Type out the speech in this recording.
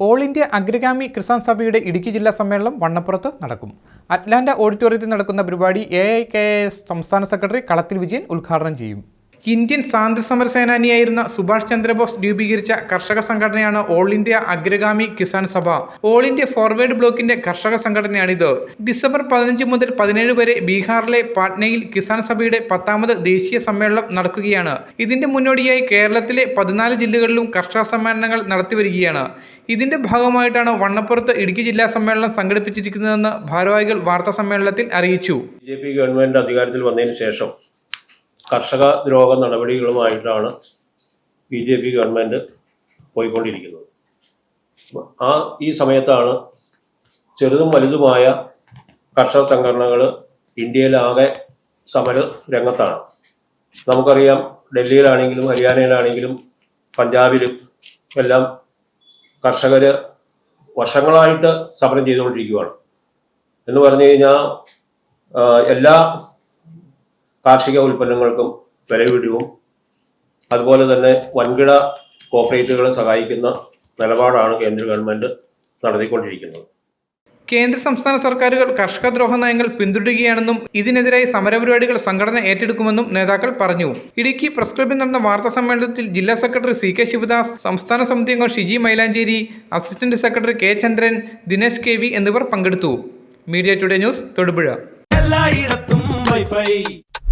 All India അഗ്രഗാമി കിസാൻ സഭയുടെ ഇടുക്കി ജില്ലാ സമ്മേളനം വണ്ണപ്പുറത്ത് നടക്കും. അറ്റ്ലാന്റ ഓഡിറ്റോറിയത്തിൽ നടക്കുന്ന പരിപാടി എ ഐ കെ എസ് സംസ്ഥാന സെക്രട്ടറി കളത്തിൽ വിജയൻ ഉദ്ഘാടനം ചെയ്യും. ഇന്ത്യൻ സ്വാതന്ത്ര്യ സേനാനിയായിരുന്ന സുഭാഷ് ചന്ദ്രബോസ് രൂപീകരിച്ച കർഷക സംഘടനയാണ് ഓൾ ഇന്ത്യ അഗ്രഗാമി Kisan Sabha. All India forward ബ്ലോക്കിന്റെ കർഷക സംഘടനയാണിത്. ഡിസംബർ പതിനഞ്ച് മുതൽ പതിനേഴ് വരെ ബീഹാറിലെ പാട്നയിൽ കിസാൻ സഭയുടെ പത്താമത് ദേശീയ സമ്മേളനം നടക്കുകയാണ്. ഇതിന്റെ മുന്നോടിയായി കേരളത്തിലെ പതിനാല് ജില്ലകളിലും കർഷക സമ്മേളനങ്ങൾ നടത്തിവരികയാണ്. ഇതിന്റെ ഭാഗമായിട്ടാണ് വണ്ണപ്പുറത്ത് ഇടുക്കി ജില്ലാ സമ്മേളനം സംഘടിപ്പിച്ചിരിക്കുന്നതെന്ന് ഭാരവാഹികൾ വാർത്താ സമ്മേളനത്തിൽ അറിയിച്ചു. ബി ജെ പി ഗവൺമെന്റ് അധികാരത്തിൽ വന്നതിന് ശേഷം കർഷക ദ്രോഹ നടപടികളുമായിട്ടാണ് ബി ജെ പി ഗവൺമെന്റ് പോയിക്കൊണ്ടിരിക്കുന്നത്. ആ ഈ സമയത്താണ് ചെറുതും വലുതുമായ കർഷക സംഘടനകൾ ഇന്ത്യയിലാകെ സമര രംഗത്താണ്. നമുക്കറിയാം ഡൽഹിയിലാണെങ്കിലും ഹരിയാനയിലാണെങ്കിലും പഞ്ചാബിലും എല്ലാം കർഷകർ വർഷങ്ങളായിട്ട് സമരം ചെയ്തുകൊണ്ടിരിക്കുകയാണ് എന്ന് പറഞ്ഞു കഴിഞ്ഞാൽ എല്ലാ കാർഷിക ഉൽപ്പന്നങ്ങൾക്കും വിലയിടിവും അതുപോലെ തന്നെ വൻകിട കോർപ്പറേറ്റുകളെ സഹായിക്കുന്ന നിലപാടാണ് കേന്ദ്ര ഗവൺമെന്റ് നടത്തിക്കൊണ്ടിരിക്കുന്നത്. കേന്ദ്ര സംസ്ഥാന സർക്കാരുകൾ കർഷക ദ്രോഹ നയങ്ങൾ പിന്തുടരുകയാണെന്നും ഇതിനെതിരായി സമരപരിപാടികൾ സംഘടന ഏറ്റെടുക്കുമെന്നും നേതാക്കൾ പറഞ്ഞു. ഇടുക്കി പ്രസ് ക്ലബിൽ നടന്ന വാർത്താ സമ്മേളനത്തിൽ ജില്ലാ സെക്രട്ടറി സി കെ ശിവദാസ് സംസ്ഥാന സമിതി അംഗം Shiji Mylancheri assistant secretary K Chandran Dinesh K V എന്നിവർ പങ്കെടുത്തു. Media today news Thodupuzha. എല്ലായിടത്തും